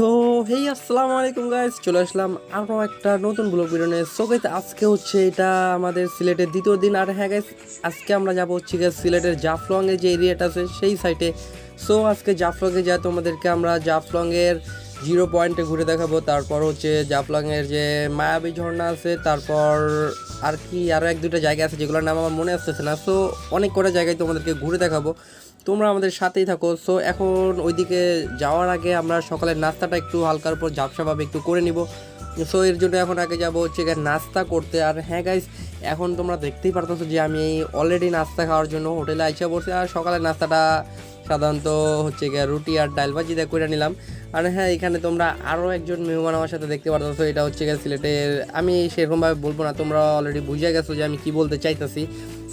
So hey আসসালামু আলাইকুম guys চলে আসলাম আরও একটা নতুন ব্লগ ভিডিও নিয়ে। সো গাইস আজকে হচ্ছে এটা আমাদের সিলেটের দ্বিতীয় দিন। আর হ্যাঁ গাইস আজকে আমরা যাব হচ্ছে গিয়ে সিলেটের জাফলংয়ে যে এরিয়াটা আছে, সেই সাইটে সো আজকে জাফলংয়ে যা তোমাদেরকে আমরা জাফলংয়ের জিরো পয়েন্টে ঘুরে দেখাবো। তারপর হচ্ছে জাফলংয়ের যে মায়াবী ঝর্ণা আছে, তারপর আর কি আরও এক দুটো জায়গা আছে, যেগুলোর নাম আমার মনে আসতেছে না। সো অনেক কটা জায়গায় তোমাদেরকে ঘুরে দেখাবো। তোমরা আমাদের সাথেই থাকো। সো এখন ওইদিকে যাওয়ার আগে আমরা সকালের নাস্তাটা একটু হালকার উপর ঝাপসাভাবে একটু করে নিব। সো এর জন্য এখন আগে যাব হচ্ছে গিয়ে নাস্তা করতে। আর হ্যাঁ গাইস এখন তোমরা দেখতেই পারতেছো যে আমি অলরেডি নাস্তা খাওয়ার জন্য হোটেলে আইসা পড়ছি। আর সকালের নাস্তাটা সাধারণত হচ্ছে গিয়ে রুটি আর ডাল ভাজি দিয়ে করে নিলাম। আর হ্যাঁ এখানে তোমরা আরও একজন মেহমান আমার সাথে দেখতে পারতেছো, এটা হচ্ছে গিয়ে সিলেটের আমি সেরকমভাবে বলব না, তোমরা অলরেডি বুঝে গেছো যে আমি কি বলতে চাইতেছি।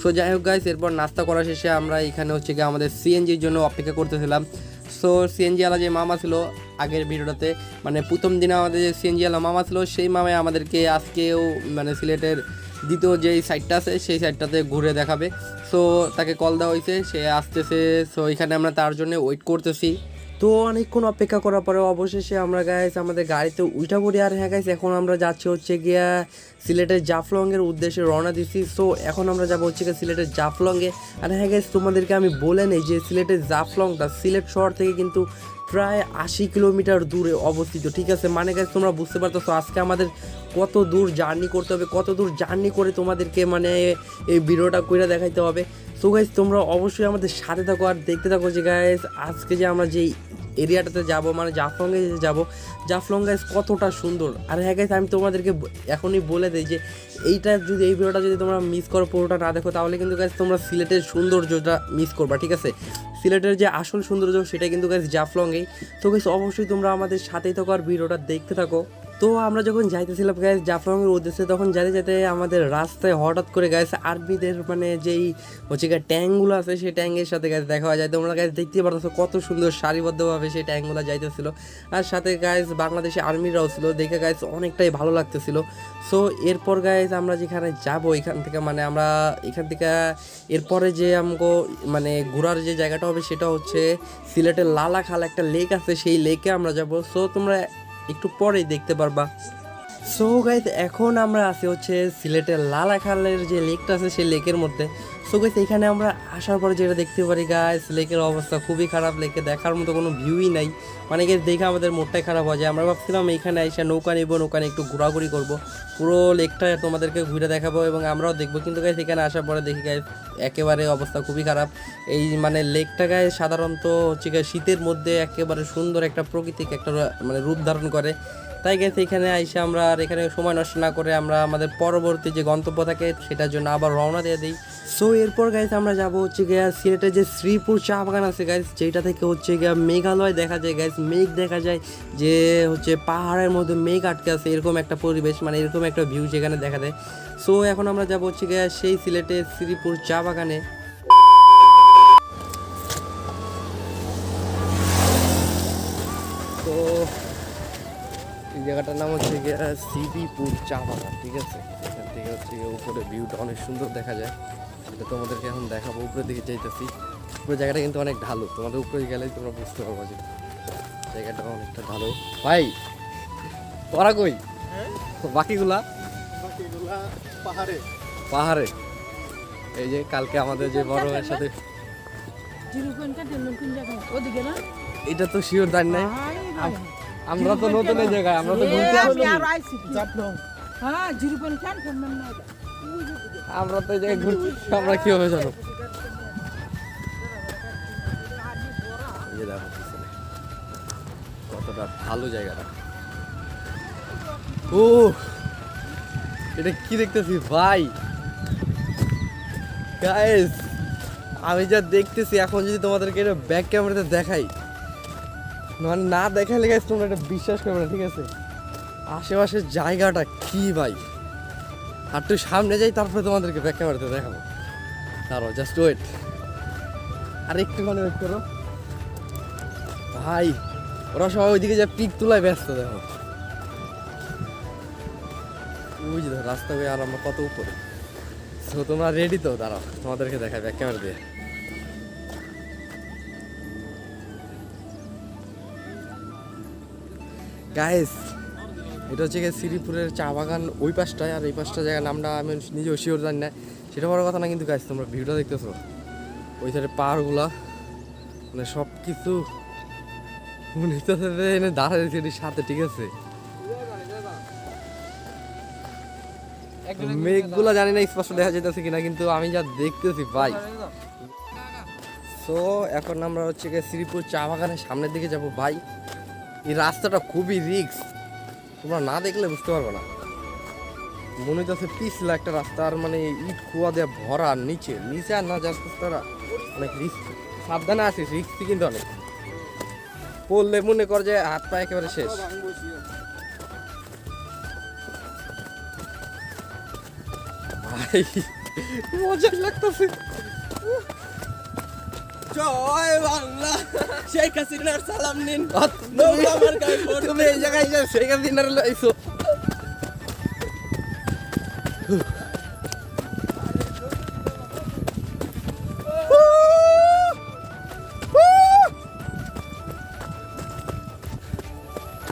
সো যাই হোক গাইস এরপর নাস্তা করা শেষে আমরা এখানে হচ্ছে গিয়ে আমাদের সিএনজির জন্য অপেক্ষা করতেছিলাম। সো সিএনজি আলা যে মামা ছিল আগের ভিডিওটাতে মানে প্রথম দিনে আমাদের যে সিএনজি আলা মামা ছিল, সেই মামাই আমাদেরকে আজকেও মানে সিলেটের দ্বিতীয় যেই সাইডটা আছে, সেই সাইডটাতে ঘুরে দেখাবে। সো তাকে কল দেওয়া হয়েছে সে আসতেছে। সো এখানে আমরা তার জন্য ওয়েট করতেছি। তো অনেকক্ষণ অপেক্ষা করার পরে অবশেষে আমরা গাইস আমাদের গাড়িতে উঠা পড়ি। আর হ্যাঁ গাইস এখন আমরা যাচ্ছি হচ্ছে গিয়া সিলেটের জাফলংয়ের উদ্দেশ্যে রওনা দিছি সো এখন আমরা যাব হচ্ছে গিয়ে সিলেটের জাফলংয়ে। আর হ্যাঁ গাইস তোমাদেরকে আমি বলে নেই যে সিলেটের জাফলংটা সিলেট শহর থেকে কিন্তু প্রায় আশি কিলোমিটার দূরে অবস্থিত, ঠিক আছে? মানে গাইস তোমরা বুঝতে পারতেছো, আজকে আমাদের কত দূর জার্নি করতে হবে, কত দূর জার্নি করে তোমাদেরকে মানে এই ভিডিওটা করে দেখাইতে হবে। সো গাইস তোমরা অবশ্যই আমাদের সাথে থাকো আর দেখতে থাকো যে গাইস আজকে যে আমরা যেই এরিয়াটাতে যাব মানে জাফলংয়ে যাব, জাফলং গাইস কতটা সুন্দর। আর হ্যাঁ গাইস আমি তোমাদেরকে এখনই বলে দিই যে এইটা যদি, এই ভিডিওটা যদি তোমরা মিস করো, পুরোটা না দেখো, তাহলে কিন্তু গাইস তোমরা সিলেটের সৌন্দর্যটা মিস করবা, ঠিক আছে? সিলেটের যে আসল সৌন্দর্য সেটা কিন্তু গাইস জাফলংয়েই তো গাইস অবশ্যই তোমরা আমাদের সাথেই থাকো আর ভিডিওটা দেখতে থাকো। তো আমরা যখন যাইতেছিলাম গ্যাস জাফলংয়ের উদ্দেশ্যে, তখন যাতে যাতে আমাদের রাস্তায় হঠাৎ করে গ্যাস আর্মিদের মানে যেই হচ্ছে গিয়ে ট্যাঙ্কগুলো আছে, সেই ট্যাঙ্কের সাথে গ্যাস দেখা যায়। তোমরা গ্যাস দেখতে পারতেছো কত সুন্দর সারিবদ্ধভাবে সেই ট্যাঙ্কগুলো যাইতেছিল। আর সাথে গাইস বাংলাদেশে আর্মিরাও ছিল, দেখে গাইস অনেকটাই ভালো লাগতেছিল। সো এরপর গাইস আমরা যেখানে যাব, এখান থেকে মানে আমরা এখান থেকে, এরপরে যে আমগো মানে ঘোরার যে জায়গাটা হবে, সেটা হচ্ছে সিলেটের লালা খাল একটা লেক আছে, সেই লেকে আমরা যাব। সো তোমরা একটু পরেই দেখতে পারবা। সো গাইজ এখন আমরা আছি হচ্ছে সিলেটের লালাখালের যে লেকটা আছে, সেই লেকের মধ্যে। সো গাইস এখানে আমরা আসার পরে যেটা দেখতে পারি গাইস লেকের অবস্থা খুবই খারাপ। লেকে দেখার মতো কোনো ভিউই নাই। মানে গাইস দেখে আমাদের মোটটাই খারাপ হয়ে যায়। আমরা ভাবছিলাম এখানে এসে নৌকা নিবো, নৌকা নিয়ে একটু ঘোরাঘুরি করব। পুরো লেকটা তোমাদেরকে ঘুরে দেখাবো এবং আমরাও দেখব। কিন্তু গাইস এখানে আসার পরে দেখি গাইস একেবারে অবস্থা খুবই খারাপ। এই মানে লেকটা গায়ে সাধারণত হচ্ছে শীতের মধ্যে একেবারে সুন্দর একটা প্রাকৃতিক একটা মানে রূপ ধারণ করে। তাই গেছে এখানে আইসে আমরা আর এখানে সময় নষ্ট না করে আমরা আমাদের পরবর্তী যে গন্তব্য থাকে সেটার জন্য আবার রওনা দিয়ে দিই। সো এরপর গাইস আমরা যাব হচ্ছে গিয়া সিলেটের যে শ্রীপুর চা বাগান আছে গাইস যেটা থেকে হচ্ছে গিয়া মেঘালয় দেখা যায় গাইস মেঘ দেখা যায় যে হচ্ছে পাহাড়ের মধ্যে মেঘ আটকে আছে, এরকম একটা পরিবেশ মানে এরকম একটা ভিউ যেখানে দেখা যায়। সো এখন আমরা যাব হচ্ছে গিয়া সেই সিলেটের শ্রীপুর চা বাগানে। তো জায়গাটার নাম হচ্ছে গিয়ে সিবিপুর চা বাগান ঠিক আছে? এখান থেকে হচ্ছে উপরে ভিউটা অনেক সুন্দর দেখা যায়। এটা তোমাদেরকে এখন দেখাবো উপরে দিকে চাইতেছি পুরো জায়গাটা কিন্তু অনেক ঢালু তোমাদের উপরে গেলেই তোমরা বুঝতে পারব যে জায়গাটা অনেকটা ঢালু। ভাই তোরা কই? বাকিগুলা? পাহাড়ে। পাহাড়ে। এই যে কালকে আমাদের যে বড় ভাইয়ের সাথে এটা তো শিওর দান নাই। আমরা তো নতুন এই জায়গায় আমরা তো ঘুরতে আসছি আইছি। হ্যাঁ জিরো পয়েন্ট কেন ফেলবেন না আমরা তো এই জায়গায় ঘুরছি আমরা কি হবে জানো এই দেখো কতটা ভালো জায়গাটা। ও এটা কি দেখতেছি? ভাই গাইস আমি যা দেখতেছি এখন যদি তোমাদেরকে এটা ব্যাক ক্যামেরাতে দেখাই মানে না দেখালে গাইস তোমরা এটা বিশ্বাস করবে না, ঠিক আছে? আশেপাশের জায়গাটা কি ভাই? আর তুই সামনে যাই, তারপরে তোমাদেরকে ব্যাক ক্যামেরাতে দেখাবো। দাঁড়াও জাস্ট ওয়েট আর একটু একটুখানি ওয়েট করো। ভাই, ওরা সবাই ওইদিকে যা পিক তোলায় ব্যস্ত, দেখো। দেখো রাস্তা আর আমরা কত উপরে? তো তোমরা রেডি তো? দাঁড়াও, তোমাদেরকে দেখাই ব্যাক ক্যামেরা দিয়ে। গাইস এটা হচ্ছে গিয়ে শ্রীপুরের চা বাগান ওই পাশটায় আর এই পাশটা জায়গার নামটা আমি নিজেও শিওর জানি না। সেটা বড় কথা না কিন্তু গাইস তোমরা ভিউটা দেখতেছো? ওই সাইডে পাহাড়গুলা মানে সব কিছু মনে হইতেছে এনে এটির সাথে ঠিক আছে? মেঘগুলা জানি না স্পষ্ট দেখা যেতেছে কিনা কিন্তু আমি যা দেখতেছি ভাই। তো এখন আমরা হচ্ছে গিয়ে শ্রীপুর চা বাগানের সামনের দিকে যাব ভাই। এই রাস্তাটা খুবই রিক্স তোমরা না দেখলে বুঝতে পারবে না। মনে হচ্ছে পিছলা একটা রাস্তা আর মানে ইট কুয়া দিয়ে ভরা নিচে। নিচে আর না যাস রাস্তাটা অনেক রিস্ক। সাবধানে আসিস রিস্ক কিন্তু অনেক। পড়লে মনে কর যে হাত পা একেবারে শেষ। ভাই মজা লাগতেছে। জয় বাংলা। শেখ হাসিনার সালাম নিন। তুমি তুমি এই জায়গায় যা শেখ হাসিনার লাইছো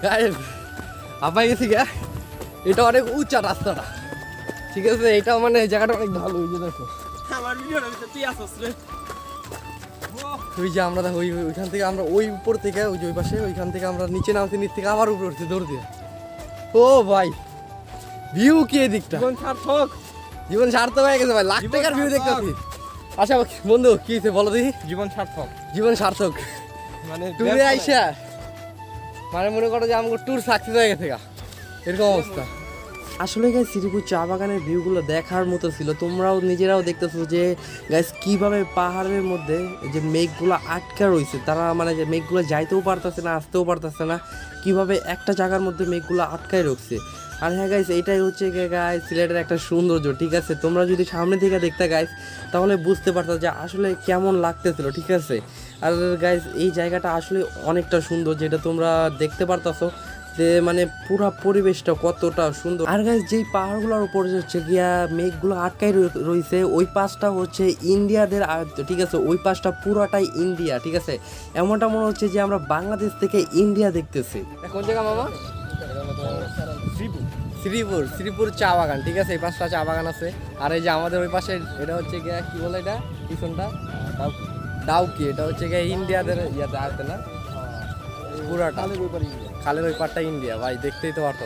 Guys, আপাই গেছি গা এটা অনেক উঁচা রাস্তাটা ঠিক আছে এটা মানে এই জায়গাটা অনেক ভালো ওই যে দেখো আমার ভিডিওটা তুই আসছ রে ওই যে আমরা দেখো ওই ওইখান থেকে আমরা ওই উপর থেকে ওই যে ওই পাশে ওইখান থেকে আমরা নিচে নামছি নিচ থেকে আবার উপরে উঠছি দৌড় দিয়ে। ও ভাই ভিউ কি এদিকটা? জীবন সার্থক। জীবন সার্থক হয়ে গেছে ভাই লাখ টাকার ভিউ দেখতে দেখতেছি। আচ্ছা বন্ধু কি হয়েছে বলো দেখি? জীবন সার্থক। জীবন সার্থক। মানে ট্যুরে আইসা মানে মনে করো যে আমাকে ট্যুর সাকসেস হয়ে গেছে গা। এরকম অবস্থা। আসলে গাইস শ্রীপুর চা বাগানের ভিউগুলো দেখার মতো ছিল। তোমরাও নিজেরাও দেখতেছো যে গাইস কীভাবে পাহাড়ের মধ্যে যে মেঘগুলো আটকা রয়েছে তারা মানে যে মেঘগুলো যাইতেও পারতেছে না, আসতেও পারতেছে না, কীভাবে একটা জায়গার মধ্যে মেঘগুলো আটকায় রাখছে আর হ্যাঁ গাইস এটাই হচ্ছে গাইস সিলেটের একটা সৌন্দর্য, ঠিক আছে? তোমরা যদি সামনে থেকে দেখতে গাইস তাহলে বুঝতে পারতো যে আসলে কেমন লাগতেছিল, ঠিক আছে? আর গাইস এই জায়গাটা আসলে অনেকটা সুন্দর, যেটা তোমরা দেখতে পারতাছো। যে মানে পুরা পরিবেশটা কতটা সুন্দর। আর গাইস যেই পাহাড়গুলোর উপর হচ্ছে গিয়া মেঘগুলো আটকাই রয়ে- রয়েছে ওই পাশটা হচ্ছে ইন্ডিয়াদের আয়ত্ত ঠিক আছে ওই পাশটা পুরাটাই ইন্ডিয়া ঠিক আছে? এমনটা মনে হচ্ছে যে আমরা বাংলাদেশ থেকে ইন্ডিয়া দেখতেছি। কোন জায়গা মামা? শ্রীপুর শ্রীপুর চা বাগান ঠিক আছে? এই পাশটা চা বাগান আছে। আর এই যে আমাদের ওই পাশে এটা হচ্ছে গিয়া কি বলে এটা? পিছনটা? ডাউকি এটা হচ্ছে গিয়া ইন্ডিয়াদের ইয়াতে আয়তে না? পুরাটা। খালের ওই পারটা ইন্ডিয়া। ভাই দেখতেই তো পারতো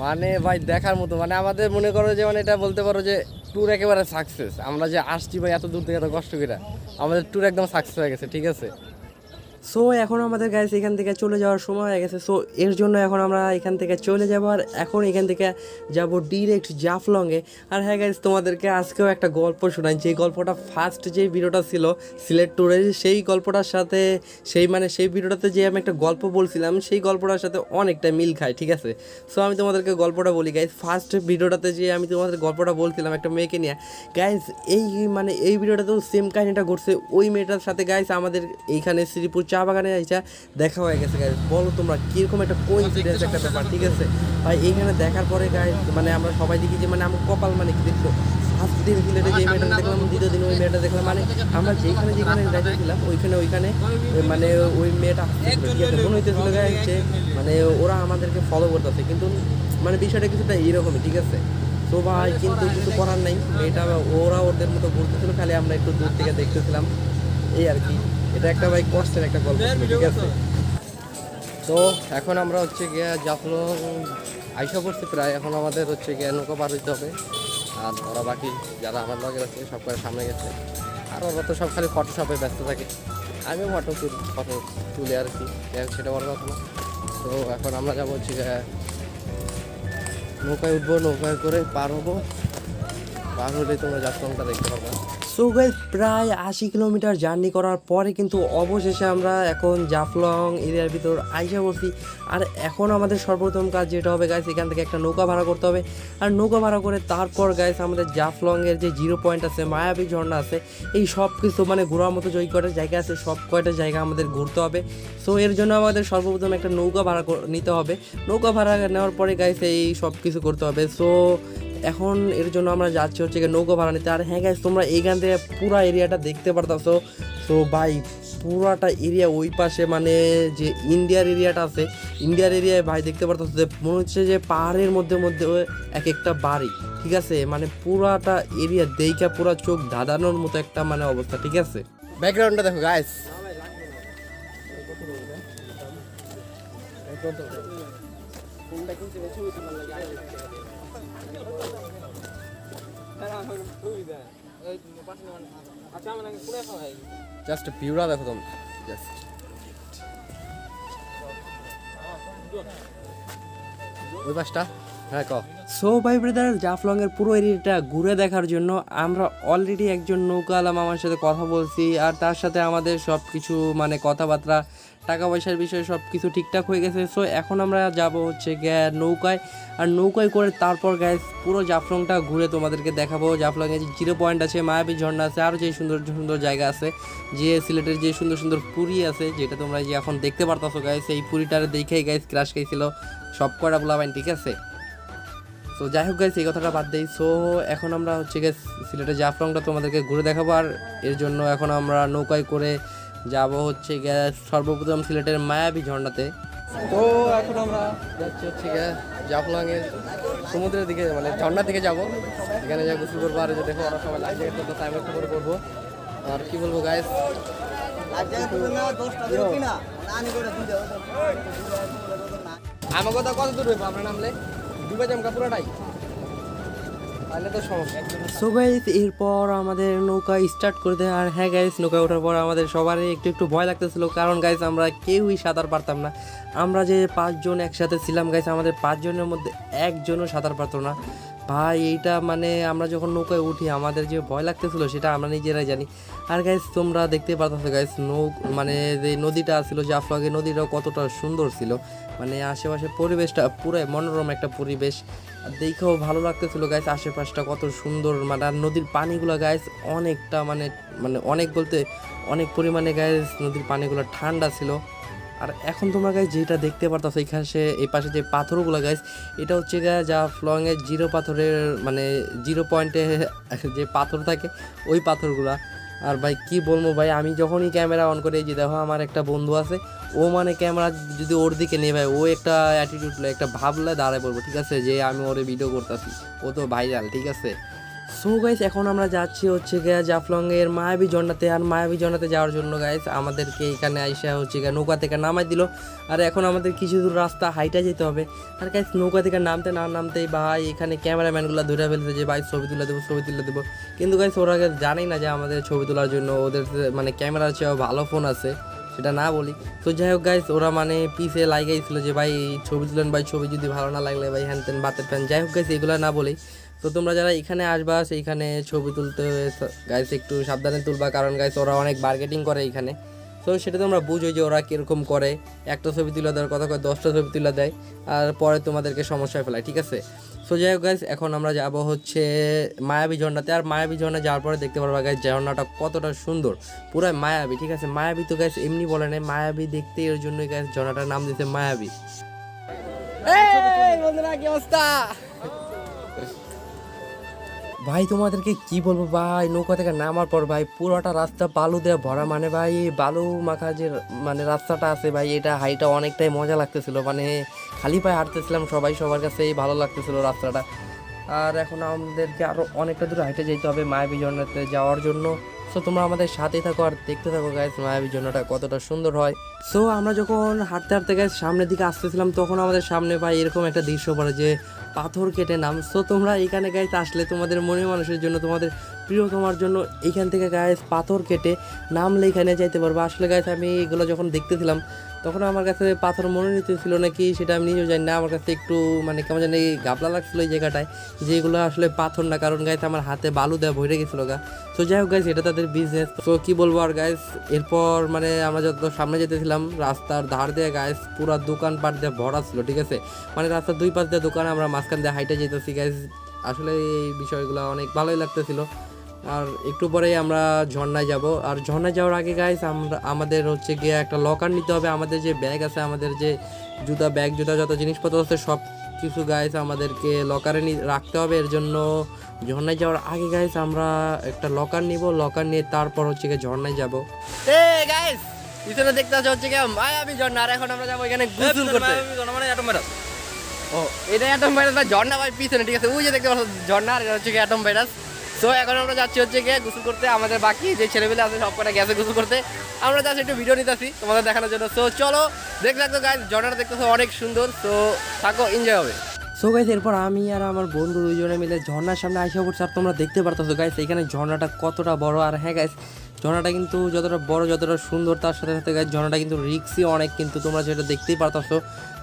মানে ভাই দেখার মতো মানে আমাদের মনে করো যে মানে এটা বলতে পারো যে ট্যুর একেবারে সাকসেস আমরা যে আসছি ভাই এত দূর থেকে এত কষ্ট করে আমাদের ট্যুর একদম সাকসেস হয়ে গেছে ঠিক আছে? সো এখন আমাদের গাইস এখান থেকে চলে যাওয়ার সময় হয়ে গেছে। সো এর জন্য এখন আমরা এখান থেকে চলে যাব আর এখন এখান থেকে যাব ডিরেক্ট জাফলংয়ে। আর হ্যাঁ গাইস তোমাদেরকে আজকেও একটা গল্প শোনাই। যে গল্পটা ফার্স্ট যে ভিডিওটা ছিল, সিলেট ট্যুরের সেই গল্পটার সাথে, সেই মানে সেই ভিডিওটাতে যে আমি একটা গল্প বলছিলাম, সেই গল্পটার সাথে অনেকটা মিল খায়, ঠিক আছে? সো আমি তোমাদেরকে গল্পটা বলি গাইস ফার্স্ট ভিডিওটাতে যে আমি তোমাদের গল্পটা বলছিলাম একটা মেয়েকে নিয়ে। গাইস এই মানে এই ভিডিওটাতেও সেম কাহিনিটা ঘটছে। ওই মেয়েটার সাথে গাইস আমাদের এইখানে শ্রীপুর চা বাগানে আইসা দেখা হয়ে গেছে গাইস বলো তোমরা, কীরকম একটা কোইন্সিডেন্স একটা ব্যাপার, ঠিক আছে? ভাই, এইখানে দেখার পরে গাইস মানে আমরা সবাই দেখি যে মানে আমার কপাল মানে কি দেখব ফার্স্ট দিন সিলেটে যে মেয়েটা দেখলাম, দ্বিতীয় দিন ওই মেয়েটা দেখলাম মানে আমরা যেখানে যেখানে যাইতেছিলাম, ওইখানে ওইখানে মানে ওই মেয়েটা? মনে হইতেছিল যে মানে ওরা আমাদেরকে ফলো করতেছে। কিন্তু মানে বিষয়টা কিছুটা এইরকমই, ঠিক আছে? তো ভাই, কিন্তু কিছু করার নাই। এটা ওরা ওদের মতো ঘুরতেছিল, খালি আমরা একটু দূর থেকে দেখতেছিলাম। এই আর কি। এটা একটা ভাই কষ্টের একটা গল্প ঠিক আছে? তো এখন আমরা হচ্ছে গিয়ে জাফলং আইসা করছি প্রায়। এখন আমাদের হচ্ছে গিয়ে নৌকা পার হইতে হবে। আর ওরা বাকি যারা আমার লগে আছে, সব করে সামনে গেছে। আর ওরা তো সব খালি ফটোশপে ব্যস্ত থাকে। আমিও ফটো তুলি ফটো তুলে আর কি। সেটা বড় কথা না। তো এখন আমরা যাব হচ্ছে নৌকায় উঠবো, নৌকায় করে পার হব। পার হলে তোমরা জাফলংটা দেখতে পারবে সো গাইস প্রায় আশি কিলোমিটার জার্নি করার পরে কিন্তু অবশেষে আমরা এখন জাফলং এরিয়ার ভিতর আইসা বলছি আর এখন আমাদের সর্বপ্রথম কাজ যেটা হবে গাইস এখান থেকে একটা নৌকা ভাড়া করতে হবে। আর নৌকা ভাড়া করে তারপর গাইস আমাদের জাফলং এর যে জিরো পয়েন্ট আছে, মায়াবী ঝর্ণা আছে, এই সব কিছু মানে ঘোরার মতো যে কয়টা জায়গা আছে, সব কয়টা জায়গা আমাদের ঘুরতে হবে। সো এর জন্য আমাদের সর্বপ্রথম একটা নৌকা ভাড়া নিতে হবে। নৌকা ভাড়া নেওয়ার পরে গাইস এই সব কিছু করতে হবে। সো এখন এর জন্য আমরা যাচ্ছি হচ্ছে নৌকা ভাড়া নিতে। আর হ্যাঁ গাইস তোমরা এইখান থেকে পুরো এরিয়াটা দেখতে পারতাছো। তো ভাই, পুরাটা এরিয়া ওই পাশে মানে যে ইন্ডিয়ার এরিয়াটা আছে, ইন্ডিয়ার এরিয়ায় ভাই দেখতে পারতো যে মনে হচ্ছে যে পাহাড়ের মধ্যে মধ্যে এক একটা বাড়ি, ঠিক আছে? মানে পুরাটা এরিয়া দেইকা পুরা চোখ ধাঁধানোর মতো একটা মানে অবস্থা, ঠিক আছে? ব্যাকগ্রাউন্ডটা দেখো গাইস জাস্ট ভিউটা দেখো তোমরা। জাস্ট ওই পাশটা হ্যাঁ ক সো ভাই ব্রাদার জাফলং এর পুরো এরিয়াটা ঘুরে দেখার জন্য আমরা অলরেডি একজন নৌকাওয়ালা মামার সাথে কথা বলছি, আর তার সাথে আমাদের সব কিছু মানে কথাবার্তা টাকা পয়সার বিষয়ে সব কিছু ঠিকঠাক হয়ে গেছে। সো এখন আমরা যাব হচ্ছে গিয়ে নৌকায়, আর নৌকায় করে তারপর গ্যাস পুরো জাফলংটা ঘুরে তোমাদেরকে দেখাবো। জাফলংয়ে যে জিরো পয়েন্ট আছে, মায়াবী ঝর্ণা আছে আরও যে সুন্দর সুন্দর জায়গা আছে, যে সিলেটের যে সুন্দর সুন্দর পুরী আছে, যেটা তোমরা যে এখন দেখতে পারতাছো গাইস এই পুরীটার দেখেই গাইস ক্রাশ খাইছিল। সব কটা বলাবাইন ঠিক আছে? তো যাই হোক গাইস এই কথাটা বাদ দেই। সো এখন আমরা হচ্ছে গিয়ে সিলেটের জাফলংটা তোমাদেরকে ঘুরে দেখাবো, আর এর জন্য এখন আমরা নৌকায় করে যাব হচ্ছে গিয়ে সর্বপ্রথম সিলেটের মায়াবী ঝর্ণাতে। তো এখন আমরা যাচ্ছি হচ্ছে গিয়ে জাফলংয়ের সমুদ্রের দিকে মানে ঝর্ণার দিকে যাব। এখানে যা গোসল করব, আর যে দেখো ওরা সবাই লাইফ আমি একটু করে করব। আর কি বলব গাইস আমার কথা কত দূর হইবো আপনার নামলে? সো গাইস এরপর আমাদের নৌকা স্টার্ট করে দেয়। আর হ্যাঁ গাইস নৌকা ওঠার পর আমাদের সবারই একটু একটু ভয় লাগতেছিল। কারণ গাইস আমরা কেউই সাঁতার পারতাম না। আমরা যে পাঁচজন একসাথে ছিলাম গাইস আমাদের পাঁচজনের মধ্যে একজনও সাঁতার পারতো না। ভাই, এইটা মানে আমরা যখন নৌকায় উঠি, আমাদের যে ভয় লাগতেছিল, সেটা আমরা নিজেরাই জানি। আর গাইস তোমরা দেখতে পাচ্ছ গাইস নৌ মানে যে নদীটা ছিল জাফলগে নদীটাও কতটা সুন্দর ছিল। মানে আশেপাশে পরিবেশটা পুরাই মনোরম একটা পরিবেশ। আর দেখেও ভালো লাগতেছিল গাইস আশেপাশটা কত সুন্দর মানে আর নদীর পানিগুলো গাইস অনেকটা মানে মানে অনেক বলতে অনেক পরিমাণে গাইস নদীর পানিগুলো ঠান্ডা ছিল। আর এখন তোমরা গাইস যেটা দেখতে পারতাছো, এখানে এই পাশে যে পাথরগুলো গাইস এটা হচ্ছে যা ফ্লংয়ের জিরো পাথরের মানে জিরো পয়েন্টে যে পাথর থাকে, ওই পাথরগুলা। আর ভাই, কি বলব ভাই, আমি যখনই ক্যামেরা অন করে যে দেখো আমার একটা বন্ধু আছে, ও মানে ক্যামেরা যদি ওর দিকে নেই ভাই, ও একটা অ্যাটিটিউড একটা ভাবলে দাঁড়ায় পড়ব ঠিক আছে? যে আমি ওরে ভিডিও করতেছি, ও তো ভাইরাল ঠিক আছে? সো গাইস এখন আমরা যাচ্ছি হচ্ছে গিয়া জাফলং এর মায়াবী ঝর্ণাতে, আর মায়াবী ঝর্ণাতে যাওয়ার জন্য গাইস আমাদেরকে এখানে আইসা হচ্ছে গিয়া নৌকা থেকে নামাই দিল। আর এখন আমাদের কিছু দূর রাস্তা, হাইটা যেতে হবে। আর গাইস নৌকা থেকে নামতে না নামতেই ভাই, এখানে ক্যামেরাম্যানগুলো ধরে ফেলছে যে, ভাই, ছবি তুলে দেবো, ছবি তুলে দেবো। কিন্তু গাইস ওরা জানেই না যে, আমাদের ছবি তোলার জন্য ওদের মানে ক্যামেরার চেয়েও ভালো ফোন আছে, সেটা না বলি। তো যাই হোক গাইস ওরা মানে পিসে লাগাইছিল যে, ভাই, ছবি তুলেন, ভাই, ছবি যদি ভালো না লাগলে, ভাই হ্যান ত্যান বাতের ফ্যান। যাই হোক গাইস এগুলো না বলি। তো তোমরা যারা এখানে আসবা, সেইখানে ছবি তুলতে গাইস একটু সাবধানে তুলবা। কারণ গাইস ওরা অনেক মার্কেটিং করে এখানে। তো সেটা তোমরা বুঝো যে ওরা কীরকম করে। একটা ছবি তুলে দেওয়ার কথা কয়, দশটা ছবি তুলে দেয়। আর পরে তোমাদেরকে সমস্যায় ফেলায়, ঠিক আছে? সো যাই হোক গাইস এখন আমরা যাব হচ্ছে মায়াবী ঝর্ণাতে। আর মায়াবী ঝর্ণা যাওয়ার পরে দেখতে পারবা গাইস ঝর্ণাটা কতটা সুন্দর। পুরো মায়াবী, ঠিক আছে? মায়াবী তো গাইস এমনি বলে নাই। মায়াবী দেখতে এর জন্যই গাইস ঝর্ণাটার নাম দিয়েছে মায়াবী। বন্ধুরা, কি অবস্থা? ভাই, তোমাদেরকে কি বলব? ভাই, নৌকা থেকে নামার পর ভাই, পুরোটা রাস্তা বালু দিয়ে ভরা। মানে ভাই, বালু মাখা যে মানে রাস্তাটা আছে ভাই, এটা হাইটা অনেকটাই মজা লাগতেছিল। মানে খালি পায়ে হাঁটতেছিলাম সবাই, সবার কাছেই ভালো লাগতেছিল রাস্তাটা। আর এখন আমাদেরকে আরও অনেকটা দূর হাইটে যেতে হবে মায়াবী ঝর্ণাতে যাওয়ার জন্য। সো তোমরা আমাদের সাথে থাকো আর দেখতে থাকো গাইস মায়াবী ঝর্ণাটা কতটা সুন্দর হয়। সো আমরা যখন হাঁটতে হাঁটতে গাইস সামনের দিকে আসতেছিলাম, তখন আমাদের সামনে ভাই এরকম একটা দৃশ্য পড়ে যে পাথর কেটে নাম। সো তোমরা এখানে গাইজ আসলে তোমাদের মনে মানুষের জন্য, তোমাদের প্রিয় তোমার জন্য এখান থেকে গায়ে পাথর কেটে নামলে এখানে যাইতে পারব। আসলে গাইজ আমি এগুলো যখন দেখতেছিলাম তখন আমার কাছে পাথর মনে নিতেছিল নাকি, সেটা আমি নিজেও জানি না। আমার কাছে একটু মানে কেমন জানি গাবলা লাগছিল এই জায়গাটায়, যে এগুলো আসলে পাথর না। কারণ গাইস, আমার হাতে বালু দেওয়া ভরে গেছিল গা। তো যাই হোক গাইস এটা তাদের বিজনেস তো কি বলব আর গাইস এরপর মানে আমরা যত সামনে যেতেছিলাম, রাস্তার ধার দিয়ে গাইস পুরো দোকানপাট দিয়ে ভরা ছিল, ঠিক আছে? মানে রাস্তার দুই পাশ দিয়ে দোকান আমরা মাঝখান দিয়ে হাইটে যেতেছি গাইস আসলে এই বিষয়গুলো অনেক ভালোই লাগতেছিল। আর একটু পরেই আমরা ঝর্ণায় যাব। আর ঝর্ণায় যাওয়ার আগে গাইস আমরা আমাদের হচ্ছে গিয়ে একটা লকার নিতে হবে। আমাদের যে ব্যাগ আছে আমাদের যে জুতা ব্যাগ জুতা যত জিনিসপত্র আছে সব কিছু গাইস আমাদেরকে লকারে রাখতে হবে। এর জন্য ঝর্ণায় যাওয়ার আগে গাইস আমরা একটা লকার নিব। লকার নিয়ে তারপর হচ্ছে গিয়ে ঝর্ণায় যাব। এ গাইস পিছনে দেখতে পাচ্ছ হচ্ছে গিয়ে মায়াবী ঝর্ণা। আর এখন আমরা যাব এখানে গোসল করতে। মানে অ্যাটম ভাইরাস ও এটা অ্যাটম ভাইরাস ঝর্ণা ভাই পিছনে ঠিক আছে? ওই যে দেখতে পাচ্ছ ঝর্ণা আর এটা হচ্ছে অ্যাটম ভাইরাস সো এখন আমরা যাচ্ছি হচ্ছে গিয়ে গোসল করতে, আমাদের বাকি যে ছেলেমেলে আছে সব কটা গেছে গোসল করতে। আমরা যাচ্ছি একটু ভিডিও নিতেছি তোমাদের দেখানোর জন্য। সো চলো, দেখতে থাকতো গাইজ ঝর্ণাটা দেখতেছো অনেক সুন্দর। তো থাকো এনজয় হবে। সো গাইজ এরপর আমি আর আমার বন্ধু দুইজনে মিলে ঝর্ণার সামনে আসা পড়ছি। আর তোমরা দেখতে পারতেছো গাইজ এখানে ঝর্ণাটা কতটা বড়। আর হ্যাঁ গাইজ ঝর্ণাটা কিন্তু যতটা বড়, যতটা সুন্দর, তার সাথে সাথে গাছ ঝর্ণাটা কিন্তু রিক্সি অনেক। কিন্তু তোমরা যেটা দেখতেই পারতেছো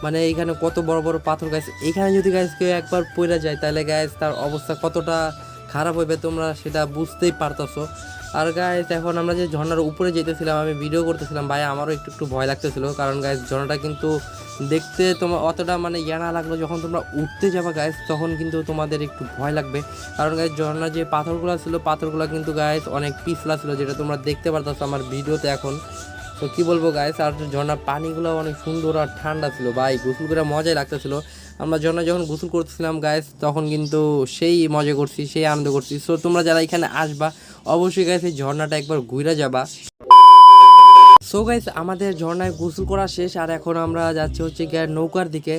মানে এইখানে কত বড় বড় পাথর গাছ এখানে যদি গাছ কেউ একবার পড়ে যায়, তাহলে গাছ তার অবস্থা কতটা খারাপ হবে তোমরা সেটা বুঝতেই পারতেছো। আর গাইস এখন আমরা যে ঝর্ণার উপরে যেতেছিলাম, আমি ভিডিও করতেছিলাম, ভাই, আমারও একটু একটু ভয় লাগতেছিল। কারণ গায়ে ঝর্ণাটা কিন্তু দেখতে তোমার অতটা মানে ইয়া না লাগল, যখন তোমরা উঠতে যাবা গাইস তখন কিন্তু তোমাদের একটু ভয় লাগবে। কারণ গাইস ঝর্ণার যে পাথরগুলো ছিল, পাথরগুলো কিন্তু গাইস অনেক পিছলা ছিল, যেটা তোমরা দেখতে পারতেছো আমার ভিডিওতে এখন। তো কী বলব গাইস আর ঝর্ণার পানিগুলো অনেক সুন্দর আর ঠান্ডা ছিল, ভাই, গোসল করে মজাই লাগতেছিল। আমরা ঝর্ণা যখন গোসল করতেছিলাম গাইস তখন কিন্তু সেই মজা করছি, সেই আনন্দ করছি। সো তোমরা যারা এখানে আসবা, অবশ্যই গাইস এই ঝর্ণাটা একবার ঘুরে যাবা। সো গাইস আমাদের ঝর্ণায় গোসল করা শেষ, আর এখন আমরা যাচ্ছি হচ্ছে গিয়ে নৌকার দিকে।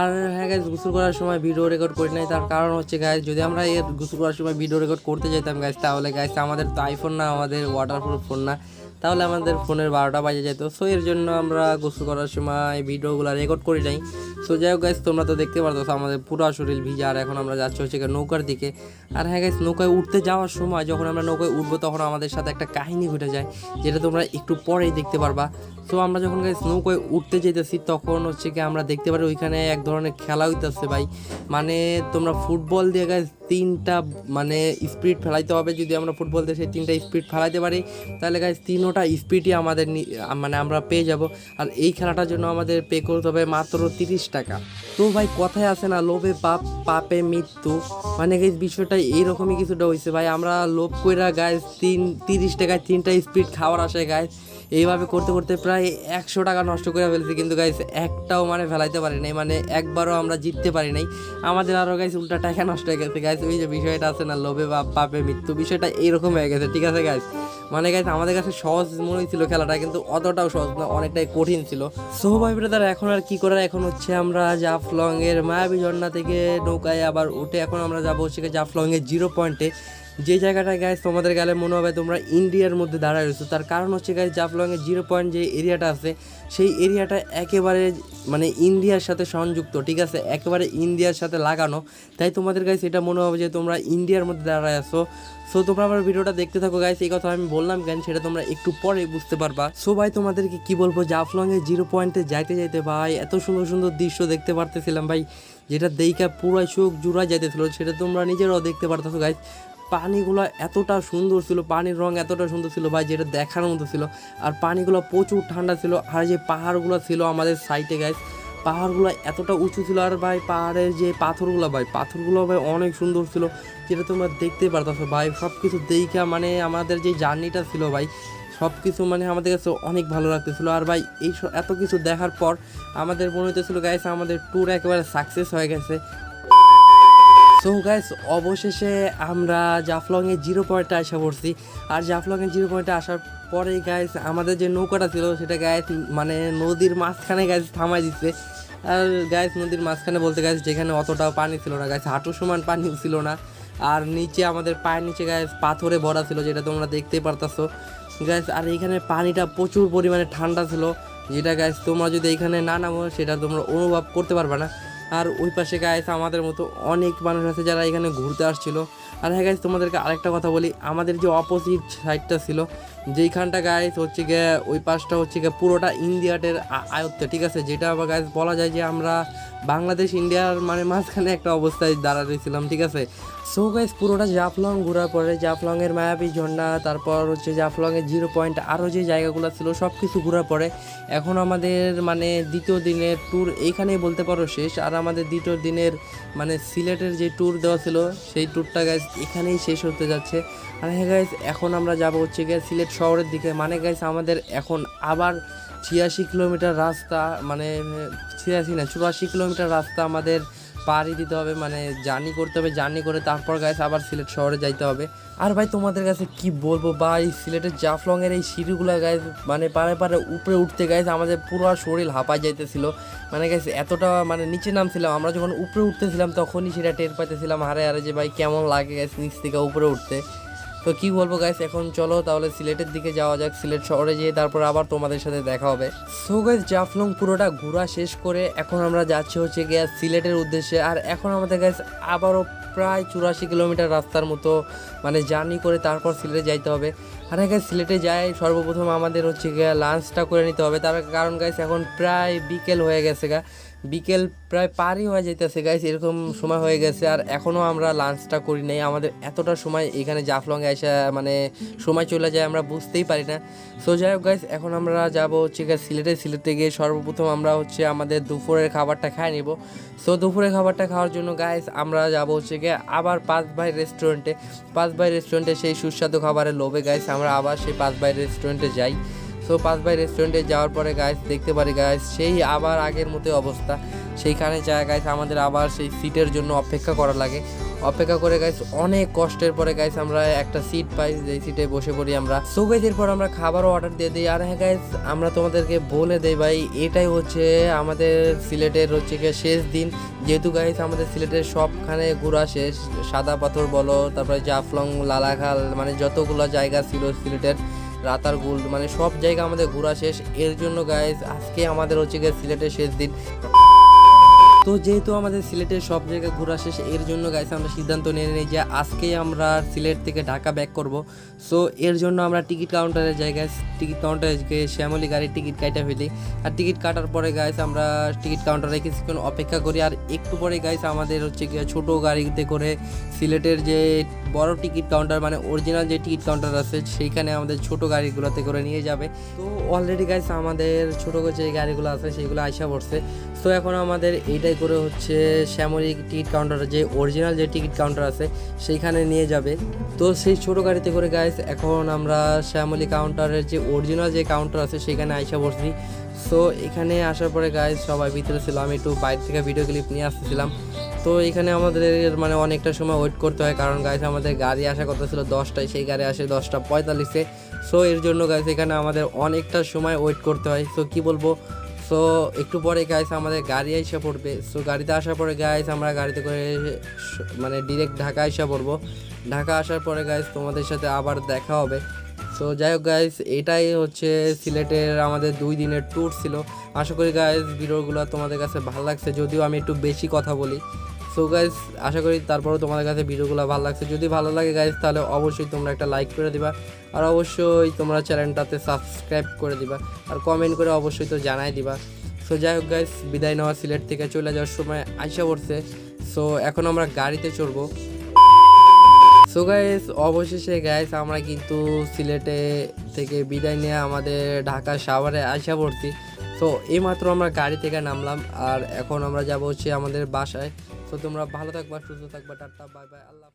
আর হ্যাঁ গাইস গোসল করার সময় ভিডিও রেকর্ড করি নাই, তার কারণ হচ্ছে গাইস যদি আমরা এর গোসল করার সময় ভিডিও রেকর্ড করতে যেতাম গাইস তাহলে গাইস আমাদের তো আইফোন না, আমাদের ওয়াটারপ্রুফ ফোন না। তাহলে আমাদের ফোনের বারোটা বাজে যেত। সো এর জন্য আমরা গোসল করার সময় ভিডিওগুলো রেকর্ড করি নাই। সো যাই হোক গাইস তোমরা তো দেখতে পারতো আমাদের পুরো শরীর ভিজা আর এখন আমরা যাচ্ছি হচ্ছে নৌকার দিকে। আর হ্যাঁ গাইস নৌকায় উঠতে যাওয়ার সময় যখন আমরা নৌকায় উঠবো তখন আমাদের সাথে একটা কাহিনী ঘটে যায়, যেটা তোমরা একটু পরেই দেখতে পারবা। তো আমরা যখন গাইস নৌকায় উঠতে যেতেছি তখন হচ্ছে কি আমরা দেখতে পারি ওইখানে এক ধরনের খেলা হইতেছে ভাই। মানে তোমরা ফুটবল দিয়ে গাইস তিনটা মানে স্পিড ফেলাইতে হবে। যদি আমরা ফুটবল দিয়ে সেই তিনটা স্পিড ফেলাইতে পারি, তাহলে গাইস তিনোটা স্পিডই আমাদের মানে আমরা পেয়ে যাব। আর এই খেলাটার জন্য আমাদের পে করতে হবে মাত্র তিরিশ টাকা। তো ভাই, কথায় আছে না, লোভে পাপ, পাপে মৃত্যু। মানে গাইস বিষয়টা এইরকমই কিছুটা হয়েছে ভাই। আমরা লোভ কইরা গাইস তিন, তিরিশ টাকায় তিনটা স্পিড খাওয়ার আসে গাইস এইভাবে করতে করতে প্রায় একশো টাকা নষ্ট করে ফেলছি কিন্তু গাইস একটাও মানে ফেলাইতে পারি নাই মানে একবারও আমরা জিততে পারি নাই। আমাদের আরও গাইস উল্টা টাকা নষ্ট হয়ে গেছে গাইস ওই যে বিষয়টা আছে না, লোভে বা পাপে মৃত্যু, বিষয়টা এইরকম হয়ে গেছে, ঠিক আছে গাইস মানে গাইস আমাদের কাছে সহজ মনে হয়েছিল খেলাটা, কিন্তু অতটাও সহজ না, অনেকটাই কঠিন ছিল। সো ভাই ব্রাদার এখন আর কি করার, এখন হচ্ছে আমরা জাফলং এর মায়াবী ঝর্ণা থেকে নৌকায় আবার উঠে এখন আমরা যাব হচ্ছে জাফলং এর জিরো পয়েন্টে যে জায়গাটা গাইজ তোমাদের গেলে মনে হবে তোমরা ইন্ডিয়ার মধ্যে দাঁড়ায় রয়েছো। তার কারণ হচ্ছে গাইজ জাফলংয়ের জিরো পয়েন্ট যে এরিয়াটা আছে, সেই এরিয়াটা একেবারে মানে ইন্ডিয়ার সাথে সংযুক্ত, ঠিক আছে? একেবারে ইন্ডিয়ার সাথে লাগানো। তাই তোমাদের গাইজ এটা মনে হবে যে তোমরা ইন্ডিয়ার মধ্যে দাঁড়ায় আছো। সো তোমরা আমার ভিডিওটা দেখতে থাকো গাইস এই কথা আমি বললাম কেন, সেটা তোমরা একটু পরে বুঝতে পারবা। সো ভাই, তোমাদেরকে কি বলব জাফলং এর জিরো পয়েন্টে যাইতে যাইতে ভাই, এত সুন্দর সুন্দর দৃশ্য দেখতে পারতেছিলাম ভাই, যেটা দেইকা পুরাই চোখ জুড়াই যাইতেছিল, সেটা তোমরা নিজেরাও দেখতে পারতেছো গাইস পানিগুলো এতটা সুন্দর ছিল, পানির রং এতটা সুন্দর ছিল ভাই, যেটা দেখার মতো ছিল। আর পানিগুলো প্রচুর ঠান্ডা ছিল। আর যে পাহাড়গুলো ছিল আমাদের সাইডে গাইস পাহাড়গুলো এতটা উঁচু ছিল। আর ভাই, পাহাড়ের যে পাথরগুলো ভাই পাথরগুলো ভাই অনেক সুন্দর ছিল। যেটা তোমরা দেখতে পারতেছো ভাই সব কিছু দেখা মানে আমাদের যে জার্নিটা ছিল ভাই সব কিছু মানে আমাদের কাছে অনেক ভালো লাগতেছিল। আর ভাই, এই এত কিছু দেখার পর আমাদের মনে হইতেছিল গাইস আমাদের ট্যুর একেবারে সাকসেস হয়ে গেছে। সো গাইস অবশেষে আমরা জাফলংয়ে জিরো পয়েন্টে আসা পড়ছি। আর জাফলংয়ে জিরো পয়েন্টে আসার পরে গাইস আমাদের যে নৌকাটা ছিল, সেটা গাইস মানে নদীর মাঝখানে গাইস থামাই দিচ্ছে আর গাইস নদীর মাঝখানে বলতে গাইস যেখানে অতটাও পানি ছিল না গাইস হাঁটু সমান পানি ছিল না। আর নিচে আমাদের পায়ের নিচে গাইস পাথরে ভরা ছিল, যেটা তোমরা দেখতেই পারতাছো। গাইস আর এখানে পানিটা প্রচুর পরিমাণে ঠান্ডা ছিল, যেটা গাইস তোমরা যদি এখানে না নামো, সেটা তোমরা অনুভব করতে পারবে না। আর ওই পাশে গাইস আমাদের মতো অনেক মানুষ আছে যারা এখানে ঘুরতে আসছিল। আর হ্যাঁ গাইস তোমাদেরকে আরেকটা কথা বলি, আমাদের যে অপোজিট সাইডটা ছিল, যেইখানটা গাইস হচ্ছে গিয়ে ওই পাশটা হচ্ছে গিয়ে পুরোটা ইন্ডিয়াটের আয়ত্তে, ঠিক আছে? যেটা আবার গাইস বলা যায় যে আমরা বাংলাদেশ ইন্ডিয়ার মানে মাঝখানে একটা অবস্থায় দাঁড়া ঠিক আছে? সো গাইস পুরোটা জাফলং ঘোরার পরে জাফলংয়ের মায়াবী ঝর্ণা, তারপর হচ্ছে জাফলং এর জিরো পয়েন্ট আরও যে জায়গাগুলো ছিল সব কিছু ঘোরার পরে এখন আমাদের মানে দ্বিতীয় দিনের ট্যুর এইখানেই বলতে পারো শেষ। আর আমাদের দ্বিতীয় দিনের মানে সিলেটের যে ট্যুর দেওয়া ছিল, সেই ট্যুরটা গাইজ এখানেই শেষ হতে যাচ্ছে। আর হ্যাঁ গাইস এখন আমরা যাব হচ্ছে গিয়ে সিলেট শহরের দিকে। মানে গাইস আমাদের এখন আবার ছিয়াশি কিলোমিটার রাস্তা মানে ছিয়াশি না, চুরাশি কিলোমিটার রাস্তা আমাদের পাড়ি দিতে হবে মানে জার্নি করতে হবে, জার্নি করে তারপর গাইস আবার সিলেট শহরে যাইতে হবে। আর ভাই, তোমাদের কাছে কি বলব ভাই, সিলেটের জাফলংয়ের এই সিঁড়িগুলো গাইস মানে পারে পারে উপরে উঠতে গাইস আমাদের পুরো শরীর হাঁপায় যাইতেছিল। মানে গাইস এতটা মানে নিচে নামছিলাম, আমরা যখন উপরে উঠতেছিলাম তখনই সেটা টের পাইতেছিলাম হারে হারে যে ভাই কেমন লাগে গাইস নিচ থেকে উপরে উঠতে। তো কি বলব গাইস এখন চলো তাহলে সিলেটের দিকে যাওয়া যাক, সিলেট শহরে যেয়ে তারপর আবার তোমাদের সাথে দেখা হবে। সো গাইস জাফলং পুরোটা ঘোরা শেষ করে এখন আমরা যাচ্ছি হচ্ছে গিয়ে সিলেটের উদ্দেশ্যে। আর এখন আমাদের গাইস আবারও প্রায় চুরাশি কিলোমিটার রাস্তার মতো মানে জার্নি করে তারপর সিলেটে যাইতে হবে। আর গাইস সিলেটে যাই, সর্বপ্রথম আমাদের হচ্ছে গিয়ে লাঞ্চটা করে নিতে হবে। তার কারণ গাইস এখন প্রায় বিকেল হয়ে গেছে গা। বিকেল প্রায় পারই হয়ে যাইতেছে গাইস এরকম সময় হয়ে গেছে। আর এখনও আমরা লাঞ্চটা করি নাই। আমাদের এতটা সময় এখানে জাফলংয়ে এসে মানে সময় চলে যায়, আমরা বুঝতেই পারি না। সো যাই হোক গাইস এখন আমরা যাব হচ্ছে গিয়ে সিলেটে। সিলেটে গিয়ে সর্বপ্রথম আমরা হচ্ছে আমাদের দুপুরের খাবারটা খাই নিব। সো দুপুরের খাবারটা খাওয়ার জন্য গাইস আমরা যাব হচ্ছে গিয়ে আবার পাঁচ ভাই রেস্টুরেন্টে পাঁচ ভাই রেস্টুরেন্টে সেই সুস্বাদু খাবারের লোভে গাইস আমরা আবার সেই পাঁচ ভাই রেস্টুরেন্টে যাই। সো পাঁচ ভাই রেস্টুরেন্টে যাওয়ার পরে গাইস দেখতে পারি গাইস সেই আবার আগের মতো অবস্থা। সেইখানে যায় গাইস আমাদের আবার সেই সিটের জন্য অপেক্ষা করা লাগে। অপেক্ষা করে গাইস অনেক কষ্টের পরে গাইস আমরা একটা সিট পাই যে সিটে বসে পড়ি আমরা। সো গাইস এরপর আমরা খাবারও অর্ডার দিয়ে দিই। আর হ্যাঁ গাইস আমরা তোমাদেরকে বলে দেই ভাই, এটাই হচ্ছে আমাদের সিলেটের হচ্ছে গিয়ে শেষ দিন। যেহেতু গাইস আমাদের সিলেটের সবখানে ঘোরা শেষ। সাদা পাথর বলো, তারপরে জাফলং, লালাখাল মানে যতগুলো জায়গা ছিল সিলেটের রাতার গোল্ড মানে সব জায়গা আমাদের ঘোরা শেষ। এর জন্য গায়ে আজকে আমাদের হচ্ছে গিয়ে সিলেটের শেষ দিন। তো যেহেতু আমাদের সিলেটের সব জায়গায় ঘোরা শেষ, এর জন্য গাইস আমরা সিদ্ধান্ত নিয়ে নিই যে আজকেই আমরা সিলেট থেকে ঢাকা ব্যাক করব। সো এর জন্য আমরা টিকিট কাউন্টারের জায়গায় টিকিট কাউন্টারে গিয়ে শ্যামলি গাড়ির টিকিট কাটা ফেলি। আর টিকিট কাটার পরে গাইস আমরা টিকিট কাউন্টারে কিছুক্ষণ অপেক্ষা করি। আর একটু পরে গাইস আমাদের হচ্ছে গিয়ে ছোট গাড়িতে করে সিলেটের যে বড় টিকিট কাউন্টার মানে অরিজিনাল যে টিকিট কাউন্টার আছে, সেইখানে আমাদের ছোট গাড়িগুলোতে করে নিয়ে যাবে। তো অলরেডি গাইস আমাদের ছোট যে গাড়িগুলো আছে সেইগুলো আইসা পড়ছে। তো এখন আমাদের এইটাই করে হচ্ছে শ্যামলী টিকিট কাউন্টার যে অরিজিনাল যে টিকিট কাউন্টার আছে, সেইখানে নিয়ে যাবে। তো সেই ছোট গাড়িতে করে গাইস এখন আমরা শ্যামলী কাউন্টারের যে অরিজিনাল যে কাউন্টার আছে সেখানে আইসা পড়ছি সো এখানে আসার পরে গাইস সবাই ভিতরে ছিল। আমি একটু বাইরে থেকে ভিডিও ক্লিপ নিয়ে আসতেছিলাম। তো এখানে আমাদের মানে অনেকটা সময় ওয়েট করতে হয়, কারণ গাইস আমাদের গাড়ি আসা কথা ছিল দশটায়, সেই গাড়ি আসে দশটা পঁয়তাল্লিশে। সো এর জন্য গাইস এখানে আমাদের অনেকটা সময় ওয়েট করতে হয়। সো কি বলব? সো একটু পরে গাইস আমাদের গাড়ি এসে পড়বে। সো গাড়িতে আসার পরে গাইস আমরা গাড়িতে করে মানে ডিরেক্ট ঢাকা এসে পড়ব। ঢাকা আসার পরে গাইস তোমাদের সাথে আবার দেখা হবে। সো যাই হোক গাইস এটাই হচ্ছে সিলেটের আমাদের দুই দিনের ট্যুর ছিল। আশা করি গাইস ভিডিওগুলো তোমাদের কাছে ভালো লাগছে। যদিও আমি একটু বেশি কথা বলি। সো গাইস আশা করি তারপরও তোমাদের কাছে ভিডিওগুলো ভালো লাগছে। যদি ভালো লাগে গাইস তাহলে অবশ্যই তোমরা একটা লাইক করে দিবা। আর অবশ্যই তোমরা চ্যানেলটাতে সাবস্ক্রাইব করে দিবা। আর কমেন্ট করে অবশ্যই তো জানাই দিবা। সো যাই হোক গাইস বিদায় নেওয়া সিলেট থেকে চলে যাওয়ার সময় আইসা পড়ছে। সো এখন আমরা গাড়িতে চড়বো। সো গাইস অবশেষে গাইস আমরা কিন্তু সিলেটে থেকে বিদায় নিয়ে আমাদের ঢাকা সাভারে আসা পড়ছি। তো এইমাত্র আমরা গাড়ি থেকে নামলাম। আর এখন আমরা যাব হচ্ছে আমাদের বাসায়। তো তোমরা ভালো থাকবা সুস্থ থাকবা টাটা বাই বাই আল্লাহ